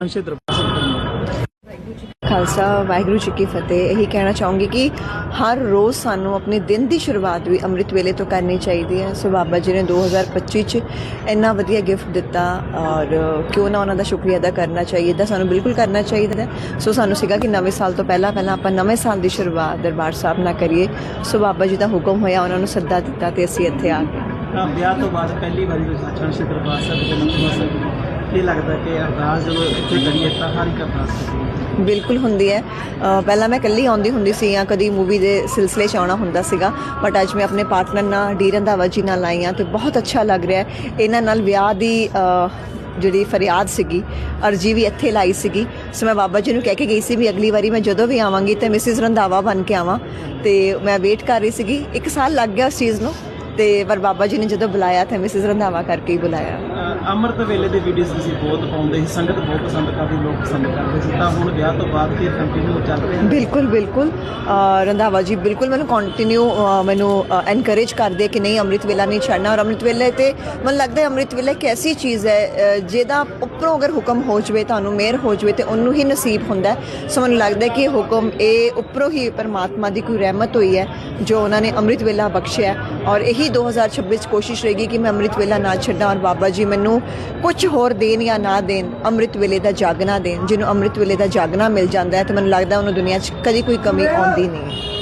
ਅੰਸ਼ੇ ਖਾਲਸਾ, ਵਾਹਿਗੁਰੂ ਜੀ ਕੀ ਫਤਿਹ। ਇਹੀ ਕਹਿਣਾ ਚਾਹੂੰਗੀ ਕਿ ਹਰ ਰੋਜ਼ ਸਾਨੂੰ ਆਪਣੇ ਦਿਨ ਦੀ ਸ਼ੁਰੂਆਤ ਵੀ ਅੰਮ੍ਰਿਤ ਵੇਲੇ ਤੋਂ ਕਰਨੀ ਚਾਹੀਦੀ ਹੈ। ਸੋ ਬਾਬਾ ਜੀ ਨੇ 2025 ਚ ਇੰਨਾ ਵਧੀਆ ਗਿਫਟ ਦਿੱਤਾ ਔਰ ਕਿਉਂ ਨਾ ਉਹਨਾਂ ਦਾ ਸ਼ੁਕਰੀਆ ਅਦਾ ਕਰਨਾ ਚਾਹੀਦਾ ਸਾਨੂੰ ਬਿਲਕੁਲ ਕਰਨਾ ਚਾਹੀਦਾ ਸੋ ਸਾਨੂੰ ਸੀਗਾ ਕਿ ਨਵੇਂ ਸਾਲ ਤੋਂ ਪਹਿਲਾਂ ਪਹਿਲਾਂ ਆਪਾਂ ਨਵੇਂ ਸਾਲ ਦੀ ਸ਼ੁਰੂਆਤ ਦਰਬਾਰ ਸਾਹਿਬ ਨਾਲ ਕਰੀਏ। ਸੋ ਬਾਬਾ ਜੀ ਦਾ ਹੁਕਮ ਹੋਇਆ, ਉਹਨਾਂ ਨੂੰ ਸੱਦਾ ਦਿੱਤਾ ਤੇ ਅਸੀਂ ਇੱਥੇ ਆ ਗਏ। ਤਾਂ ਵਿਆਹ ਤੋਂ ਬਾਅਦ ਪਹਿਲੀ ਵਾਰੀ ਤੁਸੀਂ ਸ੍ਰੀ ਦਰਬਾਰ ਸਾਹਿਬ ਦੇ ਨਤਮਸਤਕ ਕੀ ਲੱਗਦਾ ਕਿ ਅਰਦਾਸ ਜਦੋਂ ਇੱਥੇ ਕਰੀਏ ਤਾਂ ਹਰ ਇੱਕ ਅਰਦਾਸ ਬਿਲਕੁਲ ਹੁੰਦੀ ਹੈ। ਪਹਿਲਾਂ ਮੈਂ ਇਕੱਲੀ ਆਉਂਦੀ ਹੁੰਦੀ ਸੀ ਜਾਂ ਕਦੀ ਮੂਵੀ ਦੇ ਸਿਲਸਿਲੇ 'ਚ ਆਉਣਾ ਹੁੰਦਾ ਸੀਗਾ ਬਟ ਅੱਜ ਮੈਂ ਆਪਣੇ ਪਾਰਟਨਰ ਨਾਲ ਡੀ ਰੰਧਾਵਾ ਜੀ ਨਾਲ ਆਈ ਹਾਂ ਤੇ ਬਹੁਤ ਅੱਛਾ ਲੱਗ ਰਿਹਾ ਹੈ। ਇਹਨਾਂ ਨਾਲ ਵਿਆਹ ਦੀ ਜਿਹੜੀ ਫਰਿਆਦ ਸੀਗੀ, ਅਰਜੀ ਵੀ ਇੱਥੇ ਲਾਈ ਸੀਗੀ। ਸੋ ਮੈਂ ਬਾਬਾ ਜੀ ਨੂੰ ਕਹਿ ਕੇ ਗਈ ਸੀ ਵੀ ਅਗਲੀ ਵਾਰੀ ਮੈਂ ਜਦੋਂ ਵੀ ਆਵਾਂਗੀ ਤੇ ਮਿਸਿਸ ਰੰਧਾਵਾ ਬਣ ਕੇ ਆਵਾਂ। ਤੇ ਮੈਂ ਵੇਟ ਕਰ ਰਹੀ ਸੀਗੀ। ਇੱਕ ਸਾਲ ਲੱਗ ਗਿਆ ਉਸ ਚੀਜ਼ ਨੂੰ। ਤੇ ਪਰ ਬਾਬਾ ਜੀ ਨੇ ਜਦੋਂ ਬੁਲਾਇਆ ਤਾਂ ਮਿਸਿਸ ਰੰਧਾਵਾ ਕਰਕੇ ਹੀ ਬੁਲਾਇਆ। ਅੰਮ੍ਰਿਤ ਵੇਲੇ ਦੇ ਵੀਡੀਓਜ਼ ਤੁਸੀਂ ਬਹੁਤ ਪਾਉਂਦੇ ਸੀ ਸੰਗਤ ਬਹੁਤ ਪਸੰਦ ਕਰਦੀ ਲੋਕ ਪਸੰਦ ਕਰਦੇ ਸੀ। ਤਾਂ ਹੁਣ ਵਿਆਹ ਤੋਂ ਬਾਅਦ ਫਿਰ ਕੰਟੀਨਿਊ ਚੱਲ ਰਿਹਾ ਬਿਲਕੁਲ ਬਿਲਕੁਲ। ਰੰਧਾਵਾ ਜੀ ਬਿਲਕੁਲ ਮੈਨੂੰ ਕੰਟੀਨਿਊ ਮੈਨੂੰ ਐਨਕਰੇਜ ਕਰਦੇ ਕਿ ਨਹੀਂ ਅੰਮ੍ਰਿਤ ਵੇਲਾ ਨਹੀਂ ਛੱਡਣਾ। ਔਰ ਅੰਮ੍ਰਿਤ ਵੇਲੇ ਤੇ ਮੈਨੂੰ ਲੱਗਦਾ ਹੈ ਅੰਮ੍ਰਿਤ ਵੇਲਾ ਇੱਕ ਐਸੀ ਚੀਜ਼ ਹੈ ਜਿਹਦਾ ਉੱਪਰੋਂ ਅਗਰ ਹੁਕਮ ਹੋ ਜਵੇ ਤੁਹਾਨੂੰ ਮਿਹਰ ਹੋ ਜਵੇ ਤੇ ਉਹਨੂੰ ਹੀ ਨਸੀਬ ਹੁੰਦਾ ਹੈ। ਸੋ ਮੈਨੂੰ ਲੱਗਦਾ ਕਿ ਇਹ ਹੁਕਮ ਇਹ ਉੱਪਰੋਂ ਹੀ ਪਰਮਾਤਮਾ ਦੀ ਕੋਈ ਰਹਿਮਤ ਹੋਈ ਹੈ ਜੋ ਉਹਨਾਂ ਨੇ ਅੰਮ੍ਰਿਤ ਵੇਲਾ ਬਖਸ਼ਿਆ ਔਰ ਇਹੀ 2026 ਚ ਕੋਸ਼ਿਸ਼ ਰਹੇਗੀ ਕਿ ਮੈਂ ਅੰਮ੍ਰਿਤ ਵੇਲਾ ਨਾ ਛੱਡਾਂ। ਔਰ ਬਾਬਾ ਜੀ ਮੈਨੂੰ ਕੁਝ ਹੋਰ ਦੇਣ ਜਾਂ ਨਾ ਦੇਣ, ਅੰਮ੍ਰਿਤ ਵੇਲੇ ਦਾ ਜਾਗਣਾ ਦੇਣ, ਜਿਹਨੂੰ ਅੰਮ੍ਰਿਤ ਵੇਲੇ ਦਾ ਜਾਗਣਾ ਮਿਲ ਜਾਂਦਾ ਹੈ, ਤੇ ਮੈਨੂੰ ਲੱਗਦਾ ਉਹਨੂੰ ਦੁਨੀਆ 'ਚ ਕਦੀ ਕੋਈ ਕਮੀ ਆਉਂਦੀ ਨਹੀਂ ਹੈ।